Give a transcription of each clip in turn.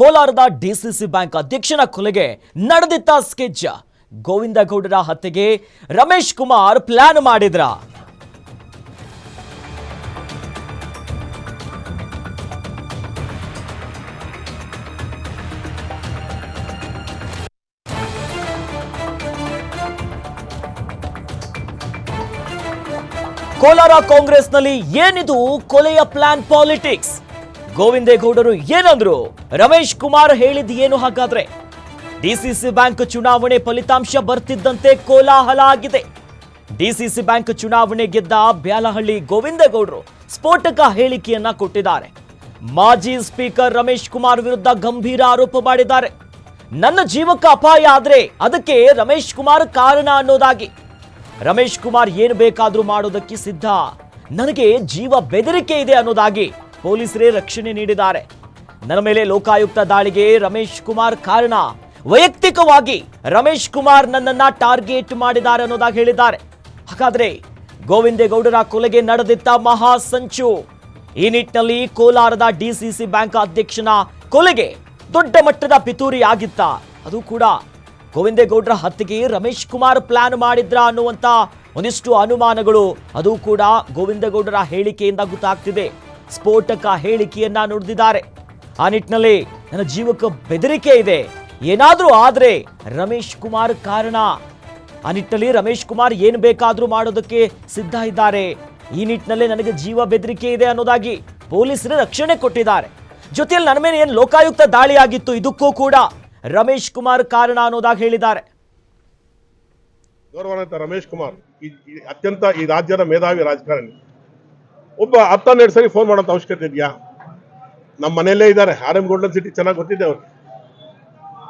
ಕೋಲಾರದ DCC bank ಅಧ್ಯಕ್ಷನ ಕೊಲೆಗೆ ನಡೆದಿತ್ತ sketch ಗೋವಿಂದಗೌಡರ ಹತ್ಯೆಗೆ ರಮೇಶ್ ಕುಮಾರ್ ಪ್ಲಾನ್ ಮಾಡಿದ್ರ. ಕೋಲಾರ ಕಾಂಗ್ರೆಸ್ನಲ್ಲಿ ಏನಿದು ಕೊಲೆಯ ಪ್ಲಾನ್ ಪಾಲಿಟಿಕ್ಸ್? ಗೋವಿಂದೇಗೌಡರು ಏನಂದ್ರು? ರಮೇಶ್ ಕುಮಾರ್ ಹೇಳಿದ್ ಏನು ಹಾಗಾದ್ರೆ ಡಿಸಿಸಿ ಬ್ಯಾಂಕ್ ಚುನಾವಣೆ ಫಲಿತಾಂಶ ಬರ್ತಿದ್ದಂತೆ ಕೋಲಾಹಲ ಆಗಿದೆ. ಡಿಸಿಸಿ ಬ್ಯಾಂಕ್ ಚುನಾವಣೆ ಗೆದ್ದ ಬ್ಯಾಲಹಳ್ಳಿ ಗೋವಿಂದೇಗೌಡರು ಸ್ಫೋಟಕ ಹೇಳಿಕೆಯನ್ನ ಕೊಟ್ಟಿದ್ದಾರೆ. ಮಾಜಿ ಸ್ಪೀಕರ್ ರಮೇಶ್ ಕುಮಾರ್ ವಿರುದ್ಧ ಗಂಭೀರ ಆರೋಪ ಮಾಡಿದ್ದಾರೆ. ನನ್ನ ಜೀವಕ್ಕೆ ಅಪಾಯ ಆದ್ರೆ ಅದಕ್ಕೆ ರಮೇಶ್ ಕುಮಾರ್ ಕಾರಣ ಅನ್ನೋದಾಗಿ. ರಮೇಶ್ ಕುಮಾರ್ ಏನು ಬೇಕಾದ್ರೂ ಮಾಡೋದಕ್ಕೆ ಸಿದ್ಧ. ನನಗೆ ಜೀವ ಬೆದರಿಕೆ ಇದೆ ಅನ್ನೋದಾಗಿ ಪೊಲೀಸರೇ ರಕ್ಷಣೆ ನೀಡಿದ್ದಾರೆ. ನನ್ನ ಮೇಲೆ ಲೋಕಾಯುಕ್ತ ದಾಳಿಗೆ ರಮೇಶ್ ಕುಮಾರ್ ಕಾರಣ. ವೈಯಕ್ತಿಕವಾಗಿ ರಮೇಶ್ ಕುಮಾರ್ ನನ್ನನ್ನ ಟಾರ್ಗೆಟ್ ಮಾಡಿದ್ದಾರೆ ಅನ್ನೋದಾಗಿ ಹೇಳಿದ್ದಾರೆ. ಹಾಗಾದ್ರೆ ಗೋವಿಂದೇಗೌಡರ ಕೊಲೆಗೆ ನಡೆದಿತ್ತ ಮಹಾ ಸಂಚು ಈ ನಿಟ್ಟಿನಲ್ಲಿ ಕೋಲಾರದ ಡಿಸಿಸಿ ಬ್ಯಾಂಕ್ ಅಧ್ಯಕ್ಷನ ಕೊಲೆಗೆ ದೊಡ್ಡ ಮಟ್ಟದ ಪಿತೂರಿ ಆಗಿತ್ತ. ಅದು ಕೂಡ ಗೋವಿಂದೇಗೌಡರ ಹತ್ಯೆಗೆ ರಮೇಶ್ ಕುಮಾರ್ ಪ್ಲಾನ್ ಮಾಡಿದ್ರ ಅನ್ನುವಂತ ಒಂದಿಷ್ಟು ಅನುಮಾನಗಳು, ಅದು ಕೂಡ ಗೋವಿಂದೇಗೌಡರ ಹೇಳಿಕೆಯಿಂದ ಗೊತ್ತಾಗ್ತಿದೆ. ಸ್ಫೋಟಕ ಹೇಳಿಕೆಯನ್ನ ನುಡಿದಿದ್ದಾರೆ. ಆ ನಿಟ್ಟಿನಲ್ಲಿ ನನ್ನ ಜೀವಕ್ಕೆ ಬೆದರಿಕೆ ಇದೆ. ಏನಾದರೂ ಆದರೆ ರಮೇಶ್ ಕುಮಾರ್ ಕಾರಣ. ಆ ನಿಟ್ಟಿನಲ್ಲಿ ರಮೇಶ್ ಕುಮಾರ್ ಏನು ಬೇಕಾದರೂ ಮಾಡೋದಕ್ಕೆ ಸಿದ್ಧ ಇದ್ದಾರೆ. ಈ ನಿಟ್ಟಿನಲ್ಲಿ ನನಗೆ ಜೀವ ಬೆದರಿಕೆ ಇದೆ ಅನ್ನೋದಾಗಿ ಪೊಲೀಸರು ರಕ್ಷಣೆ ಕೊಟ್ಟಿದ್ದಾರೆ. ಜೊತೆಯಲ್ಲಿ ನನ್ನ ಮೇಲೆ ಏನು ಲೋಕಾಯುಕ್ತ ದಾಳಿ ಆಗಿತ್ತು ಇದಕ್ಕೂ ಕೂಡ ರಮೇಶ್ ಕುಮಾರ್ ಕಾರಣ ಅನ್ನೋದಾಗಿ ಹೇಳಿದ್ದಾರೆ. ಗೌರವಾನ್ವಿತ ರಮೇಶ್ ಕುಮಾರ್ ಅತ್ಯಂತ ಈ ರಾಜ್ಯದ ಮೇಧಾವಿ ರಾಜಕಾರಣಿ. ಒಬ್ಬ ಹತ್ತನ್ನೆರಡು ಸರಿ ಫೋನ್ ಮಾಡೋಂಥ ಅವಶ್ಯಕತೆ ಇದೆಯಾ? ನಮ್ಮ ಮನೆಯಲ್ಲೇ ಇದ್ದಾರೆ. ಆರ್ ಎಂ ಗೋಲ್ಡನ್ ಸಿಟಿ ಚೆನ್ನಾಗಿ ಗೊತ್ತಿದೆ ಅವ್ರು.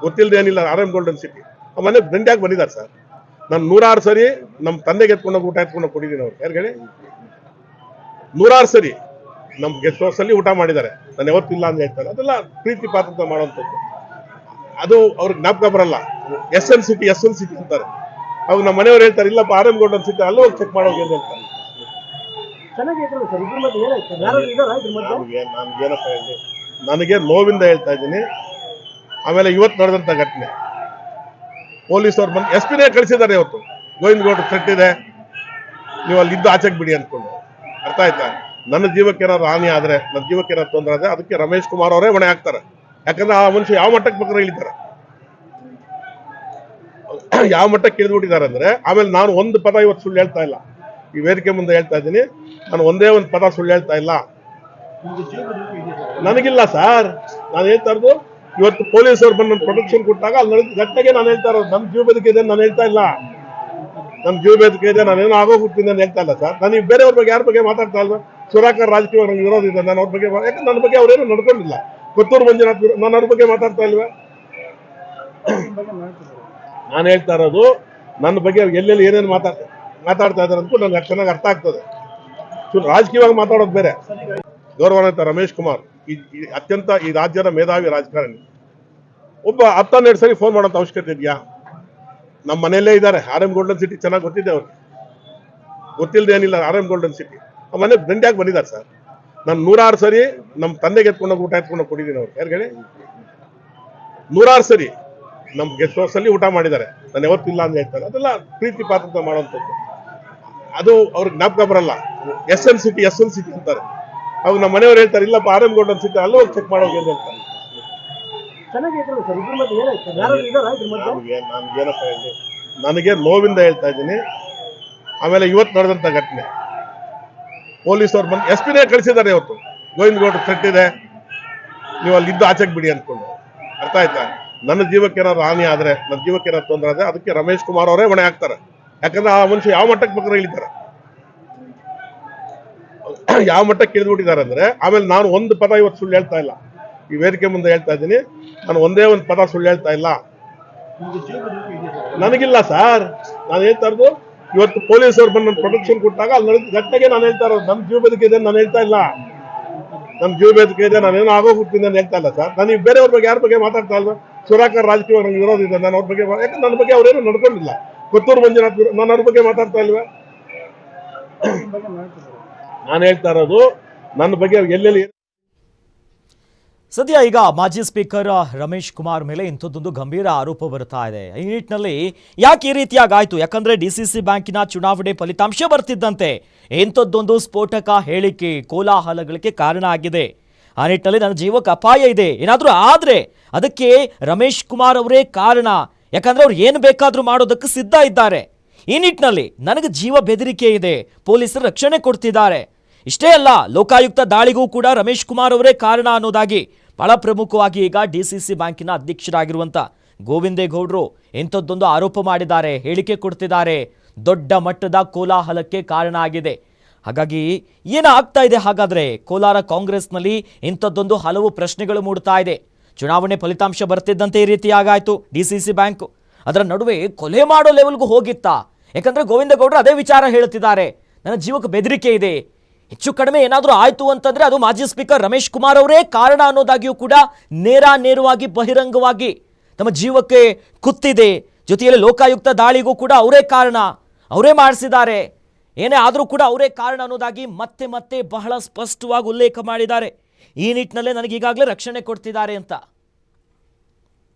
ಗೊತ್ತಿಲ್ಲದೆ ಏನಿಲ್ಲ ಆರ್ ಎಂ ಗೋಲ್ಡನ್ ಸಿಟಿ ಆ ಮನೆ ದಂಡ್ಯಾಗಿ ಬಂದಿದ್ದಾರೆ ಸರ್. ನಾನು ನೂರಾರು ಸರಿ ನಮ್ಮ ತಂದೆಗೆ ಎತ್ಕೊಂಡೋಗಿ ಊಟ ಎತ್ಕೊಂಡೋಗಿ ಕೊಟ್ಟಿದ್ದೀನಿ ಅವ್ರು. ಯಾರು ಹೇಳಿ? ನೂರಾರು ಸರಿ ನಮ್ಮ ಗೆಸ್ಟ್ ಹೌಸಲ್ಲಿ ಊಟ ಮಾಡಿದ್ದಾರೆ. ನಾನು ಯಾವತ್ತಿಲ್ಲ ಅಂತ ಹೇಳ್ತಾರೆ. ಅದೆಲ್ಲ ಪ್ರೀತಿ ಪಾತ್ರ ಮಾಡೋವಂಥದ್ದು. ಅದು ಅವ್ರಿಗೆ ಜ್ಞಾಪಕ ಬರಲ್ಲ. S N city S L city ಅಂತಾರೆ. ಅವಾಗ ನಮ್ಮ ಮನೆಯವ್ರು ಹೇಳ್ತಾರೆ, ಇಲ್ಲಪ್ಪ ಆರ್ ಎಂ ಗೋಲ್ಡನ್ ಸಿಟಿ ಅಲ್ಲೂ ಚೆಕ್ ಮಾಡೋದು ಹೇಳ್ತಾರೆ ಚೆನ್ನಾಗಿದ್ರು ಸರ್ ಇದ್ರ ಮಧ್ಯೆ ಏನಾಯ್ತು ಯಾರು ಇದಾರ ಇದ್ರ ಮಧ್ಯೆ? ನಮ್ಗೆ ನನ್ಗೆ ಹೇಳಿ ನನಗೆ ನೋವಿಂದ ಹೇಳ್ತಾ ಇದ್ದೀನಿ. ಆಮೇಲೆ ಇವತ್ತು ನಡೆದಂತ ಘಟನೆ. ಪೊಲೀಸವ್ರು ಬಂದು ಎಸ್ ಪಿನೇ ಕಳಿಸಿದ್ದಾರೆ ಇವತ್ತು. ಗೋವಿಂದ ಗೌಡ್ರು ಕಟ್ಟಿದೆ ನೀವು ಅಲ್ಲಿ ಇದ್ದು ಆಚೆಗೆ ಬಿಡಿ ಅಂದ್ಕೊಂಡು ಅರ್ಥ ಆಯ್ತಾ? ನನ್ನ ಜೀವಕ್ಕೆ ಏನಾದ್ರು ಹಾನಿ ಆದ್ರೆ ನನ್ನ ಜೀವಕ್ಕೆ ಏನಾದ್ರು ತೊಂದರೆ ಆದ್ರೆ ಅದಕ್ಕೆ ರಮೇಶ್ ಕುಮಾರ್ ಅವರೇ ಹೊಣೆ ಹಾಕ್ತಾರೆ. ಯಾಕಂದ್ರೆ ಆ ಮನುಷ್ಯ ಯಾವ ಮಟ್ಟಕ್ಕೆ ಬೇಕಾದ್ರೆ ಇಳಿತಾರೆ ಯಾವ ಮಟ್ಟಕ್ಕೆ ಇಳಿದ್ಬಿಟ್ಟಿದ್ದಾರೆ ಅಂದ್ರೆ ಆಮೇಲೆ ನಾನು ಒಂದು ಪದ ಇವತ್ತು ಸುಳ್ಳು ಹೇಳ್ತಾ ಇಲ್ಲ. ಈ ವೇದಿಕೆ ಮುಂದೆ ಹೇಳ್ತಾ ಇದ್ದೀನಿ. ನಾನು ಒಂದೇ ಒಂದು ಪದ ಸುಳ್ಳು ಹೇಳ್ತಾ ಇಲ್ಲ. ನನಗಿಲ್ಲ ಸರ್. ನಾನು ಹೇಳ್ತಾ ಇರೋದು, ಇವತ್ತು ಪೊಲೀಸರು ಬಂದು ನನ್ನ ಪ್ರೊಟೆಕ್ಷನ್ ಕೊಟ್ಟಾಗ ಅಲ್ಲಿ ನಡೆದ ಘಟನೆಗೆ ನಾನು ಹೇಳ್ತಾ ಇರೋದು. ನಮ್ಮ ಜೀವ ಬದುಕಿದೆ ಇದೆ ನಾನು ಹೇಳ್ತಾ ಇಲ್ಲ. ನಮ್ಮ ಜೀವ ಇದೆ ಆಗೋ ಆಗೋಗ್ಬಿಡ್ತೀನಿ ಅಂತ ಹೇಳ್ತಾ ಇಲ್ಲ ಸರ್. ನಾನು ಬೇರೆಯವ್ರ ಬಗ್ಗೆ ಯಾರ ಬಗ್ಗೆ ಮಾತಾಡ್ತಾ ಇಲ್ಲ. ಸುರಾಕರ್ ರಾಜಕೀಯ ನನಗೆ ಇದೆ. ನಾನು ಅವ್ರ ಬಗ್ಗೆ ಯಾಕಂದ್ರೆ ನನ್ನ ಬಗ್ಗೆ ಅವ್ರೇನು ನಡ್ಕೊಂಡಿಲ್ಲ. ಕೊತ್ತೂರು ಮಂಜುನಾಥ್ ನಾನು ಅವ್ರ ಬಗ್ಗೆ ಮಾತಾಡ್ತಾ ಇಲ್ವಾ? ನಾನು ಹೇಳ್ತಾ ಇರೋದು, ನನ್ನ ಬಗ್ಗೆ ಎಲ್ಲೆಲ್ಲಿ ಏನೇನು ಮಾತಾಡ್ತಾ ಮಾತಾಡ್ತಾ ಇದ್ದಾರೆ ಅಂತ ನನಗೆ ಚೆನ್ನಾಗಿ ಅರ್ಥ ಆಗ್ತದೆ. ರಾಜಕೀಯವಾಗಿ ಮಾತಾಡೋದು ಬೇರೆ. ಗೌರವಾನ್ವಿತ ರಮೇಶ್ ಕುಮಾರ್, ಈ ಅತ್ಯಂತ ಈ ರಾಜ್ಯದ ಮೇಧಾವಿ ರಾಜಕಾರಣಿ. ಒಬ್ಬ ಹತ್ತನ್ನೆರಡು ಸರಿ ಫೋನ್ ಮಾಡೋಂಥ ಅವಶ್ಯಕತೆ ಇದೆಯಾ? ನಮ್ಮ ಮನೆಯಲ್ಲೇ ಇದ್ದಾರೆ. ಆರ್ ಎಂ ಗೋಲ್ಡನ್ ಸಿಟಿ ಚೆನ್ನಾಗಿ ಗೊತ್ತಿದೆ ಅವ್ರಿಗೆ ಗೊತ್ತಿಲ್ಲದೆ ಏನಿಲ್ಲ ಆರ್ ಎಂ ಗೋಲ್ಡನ್ ಸಿಟಿ ನಮ್ಮ ಮನೆ ದಂಡ್ಯಾಗಿ ಬಂದಿದ್ದಾರೆ ಸರ್. ನಾನು ನೂರಾರು ಸರಿ ನಮ್ಮ ತಂದೆಗೆ ಎತ್ಕೊಂಡು ಊಟ ಎತ್ಕೊಂಡು ಕೊಟ್ಟಿದ್ದೀನಿ ಅವ್ರು. ಯಾರು ಹೇಳಿ? ನೂರಾರು ಸರಿ ನಮ್ಮ ಗೆಸ್ಟ್ ಹೌಸಲ್ಲಿ ಊಟ ಮಾಡಿದ್ದಾರೆ. ನಾನು ಯಾವತ್ತಿಲ್ಲ ಅಂತ ಹೇಳ್ತಾರೆ. ಅದೆಲ್ಲ ಪ್ರೀತಿ ಪಾತ್ರ ಮಾಡೋಂಥದ್ದು ಅದು ಅವ್ರಿಗೆ ಜ್ಞಾಪಕ ಬರಲ್ಲ. S L city S L city ಅಂತಾರೆ. ಅವ್ರು ನಮ್ಮ ಮನೆಯವ್ರು ಹೇಳ್ತಾರೆ ಇಲ್ಲಪ್ಪ ಆರ್ ಎಂ ಗೌಡ್ ಅನ್ಸುತ್ತೆ ಅಲ್ಲೂ ಹೋಗಿ ಚೆಕ್ ಮಾಡೋಗಿ ಅಂತಾರೆ ಹೇಳಿ ನನಗೆ ನೋವಿಂದ ಹೇಳ್ತಾ ಇದ್ದೀನಿ. ಆಮೇಲೆ ಇವತ್ತು ನಡೆದಂತ ಘಟನೆ. ಪೊಲೀಸವ್ರು ಬಂದು ಎಸ್ ಪಿನೇ ಕಳಿಸಿದ್ದಾರೆ ಇವತ್ತು. ಗೋವಿಂದ ಗೌಡ್ರು ಕಟ್ಟಿದೆ ನೀವು ಅಲ್ಲಿ ಇದ್ದು ಆಚೆಗೆ ಬಿಡಿ ಅಂದ್ಕೊಂಡು ಅರ್ಥ ಆಯ್ತಾ? ನನ್ನ ಜೀವಕ್ಕೆ ಏನಾದ್ರು ಹಾನಿ ಆದ್ರೆ ನನ್ನ ಜೀವಕ್ಕೆ ಏನಾದ್ರು ತೊಂದರೆ ಆದ್ರೆ ಅದಕ್ಕೆ ರಮೇಶ್ ಕುಮಾರ್ ಅವರೇ ಹೊಣೆ ಹಾಕ್ತಾರೆ. ಯಾಕಂದ್ರೆ ಆ ಮನುಷ್ಯ ಯಾವ ಮಟ್ಟಕ್ಕೆ ಬೇಕಾದ್ರೆ ಇಳಿತಾರೆ? ಯಾವ ಮಟ್ಟಕ್ಕೆ ಇಳಿದ್ಬಿಟ್ಟಿದ್ದಾರೆ ಅಂದ್ರೆ, ಆಮೇಲೆ ನಾನು ಒಂದು ಪದ ಇವತ್ತು ಸುಳ್ಳು ಹೇಳ್ತಾ ಇಲ್ಲ. ಈ ವೇದಿಕೆ ಮುಂದೆ ಹೇಳ್ತಾ ಇದ್ದೀನಿ. ನಾನು ಒಂದೇ ಒಂದು ಪದ ಸುಳ್ಳು ಹೇಳ್ತಾ ಇಲ್ಲ. ನನಗಿಲ್ಲ ಸರ್. ನಾನು ಹೇಳ್ತಾ ಇರೋದು, ಇವತ್ತು ಪೊಲೀಸರು ಬಂದು ನನ್ನ ಪ್ರೊಟೆಕ್ಷನ್ ಕೊಟ್ಟಾಗ ಅಲ್ಲಿ ನಡೆದ ನಾನು ಹೇಳ್ತಾ ಇರೋದು. ನನ್ನ ಜೀವ ಬದುಕಿದೆ ಇದೆ ನಾನು ಹೇಳ್ತಾ ಇಲ್ಲ. ನನ್ನ ಜೀವ ನಾನು ಇದೆ ನಾನೇನೋ ಆಗೋಗ್ಬಿಡ್ತೀನಿ ಅಂತ ಹೇಳ್ತಾ ಇಲ್ಲ ಸರ್. ನಾನು ಬೇರೆಯವ್ರ ಬಗ್ಗೆ ಯಾರ ಬಗ್ಗೆ ಮಾತಾಡ್ತಾ ಇಲ್ಲ? ಸುರಾಕರ್ ರಾಜಕೀಯ ನನಗೆ ವಿರೋಧ ಇದೆ. ನಾನು ಅವ್ರ ಬಗ್ಗೆ ಯಾಕಂದ್ರೆ ನನ್ನ ಬಗ್ಗೆ ಅವ್ರೇನು ನಡ್ಕೊಂಡಿಲ್ಲ. ಕೊತ್ತೂರು ಮಂಜುನಾಥ್ ನಾನು ಅವ್ರ ಬಗ್ಗೆ ಮಾತಾಡ್ತಾ ಇಲ್ವಾ? ನಾನು ಹೇಳ್ತಾ ಇರೋದು, ನನ್ನ ಬಗ್ಗೆ ಎಲ್ಲೆಲ್ಲಿ ಸದ್ಯ ಈಗ ಮಾಜಿ ಸ್ಪೀಕರ್ ರಮೇಶ್ ಕುಮಾರ್ ಮೇಲೆ ಇಂಥದ್ದೊಂದು ಗಂಭೀರ ಆರೋಪ ಬರ್ತಾ ಇದೆ. ಈ ನಿಟ್ಟಿನಲ್ಲಿ ಯಾಕೆ ಈ ರೀತಿಯಾಗಿ ಆಯ್ತು ಯಾಕಂದ್ರೆ ಡಿ ಸಿ ಸಿ ಬ್ಯಾಂಕಿನ ಚುನಾವಣೆ ಫಲಿತಾಂಶ ಬರ್ತಿದ್ದಂತೆ ಇಂಥದ್ದೊಂದು ಸ್ಫೋಟಕ ಹೇಳಿಕೆ ಕೋಲಾಹಲಗಳಿಗೆ ಕಾರಣ ಆಗಿದೆ. ಆ ನಿಟ್ಟಿನಲ್ಲಿ ನನ್ನ ಜೀವಕ್ಕೆ ಅಪಾಯ ಇದೆ. ಏನಾದರೂ ಆದರೆ ಅದಕ್ಕೆ ರಮೇಶ್ ಕುಮಾರ್ ಅವರೇ ಕಾರಣ. ಯಾಕಂದ್ರೆ ಅವ್ರು ಏನು ಬೇಕಾದರೂ ಮಾಡೋದಕ್ಕೆ ಸಿದ್ಧ ಇದ್ದಾರೆ. ಈ ನಿಟ್ಟಿನಲ್ಲಿ ನನಗೆ ಜೀವ ಬೆದರಿಕೆ ಇದೆ. ಪೊಲೀಸರು ರಕ್ಷಣೆ ಕೊಡ್ತಿದ್ದಾರೆ. ಇಷ್ಟೇ ಅಲ್ಲ, ಲೋಕಾಯುಕ್ತ ದಾಳಿಗೂ ಕೂಡ ರಮೇಶ್ ಕುಮಾರ್ ಅವರೇ ಕಾರಣ ಅನ್ನೋದಾಗಿ ಬಹಳ ಪ್ರಮುಖವಾಗಿ ಈಗ ಡಿ ಸಿ ಸಿ ಬ್ಯಾಂಕಿನ ಅಧ್ಯಕ್ಷರಾಗಿರುವಂಥ ಗೋವಿಂದೇಗೌಡರು ಇಂಥದ್ದೊಂದು ಆರೋಪ ಮಾಡಿದ್ದಾರೆ, ಹೇಳಿಕೆ ಕೊಡ್ತಿದ್ದಾರೆ. ದೊಡ್ಡ ಮಟ್ಟದ ಕೋಲಾಹಲಕ್ಕೆ ಕಾರಣ ಆಗಿದೆ. ಹಾಗಾಗಿ ಏನಾಗ್ತಾ ಇದೆ ಹಾಗಾದ್ರೆ ಕೋಲಾರ ಕಾಂಗ್ರೆಸ್ನಲ್ಲಿ ಇಂಥದ್ದೊಂದು ಹಲವು ಪ್ರಶ್ನೆಗಳು ಮೂಡ್ತಾ ಇದೆ. ಚುನಾವಣೆ ಫಲಿತಾಂಶ ಬರ್ತಿದ್ದಂತೆ ಈ ರೀತಿಯಾಗಾಯ್ತು ಡಿ ಸಿ ಸಿ ಬ್ಯಾಂಕ್ ಅದರ ನಡುವೆ ಕೊಲೆ ಮಾಡೋ ಲೆವೆಲ್ಗೂ ಹೋಗಿತ್ತಾ. ಗೋವಿಂದ ಗೋವಿಂದಗೌಡರು ಅದೇ ವಿಚಾರ ಹೇಳುತ್ತಿದ್ದಾರೆ ನನ್ನ ಜೀವಕ್ಕೆ ಬೆದರಿಕೆ ಇದೆ. ಹೆಚ್ಚು ಕಡಿಮೆ ಏನಾದರೂ ಆಯಿತು ಅಂತಂದ್ರೆ ಅದು ಮಾಜಿ ಸ್ಪೀಕರ್ ರಮೇಶ್ ಕುಮಾರ್ ಅವರೇ ಕಾರಣ ಅನ್ನೋದಾಗಿಯೂ ಕೂಡ ನೇರ ನೇರವಾಗಿ ಬಹಿರಂಗವಾಗಿ ತಮ್ಮ ಜೀವಕ್ಕೆ ಕುತ್ತಿದೆ. ಜೊತೆಯಲ್ಲಿ ಲೋಕಾಯುಕ್ತ ದಾಳಿಗೂ ಕೂಡ ಅವರೇ ಕಾರಣ. ಅವರೇ ಮಾಡಿಸಿದ್ದಾರೆ. ಏನೇ ಆದರೂ ಕೂಡ ಅವರೇ ಕಾರಣ ಅನ್ನೋದಾಗಿ ಮತ್ತೆ ಮತ್ತೆ ಬಹಳ ಸ್ಪಷ್ಟವಾಗಿ ಉಲ್ಲೇಖ ಮಾಡಿದ್ದಾರೆ. ಈ ನಿಟ್ಟಿನಲ್ಲೇ ನನಗೆ ಈಗಾಗಲೇ ರಕ್ಷಣೆ ಕೊಡ್ತಿದ್ದಾರೆ ಅಂತ.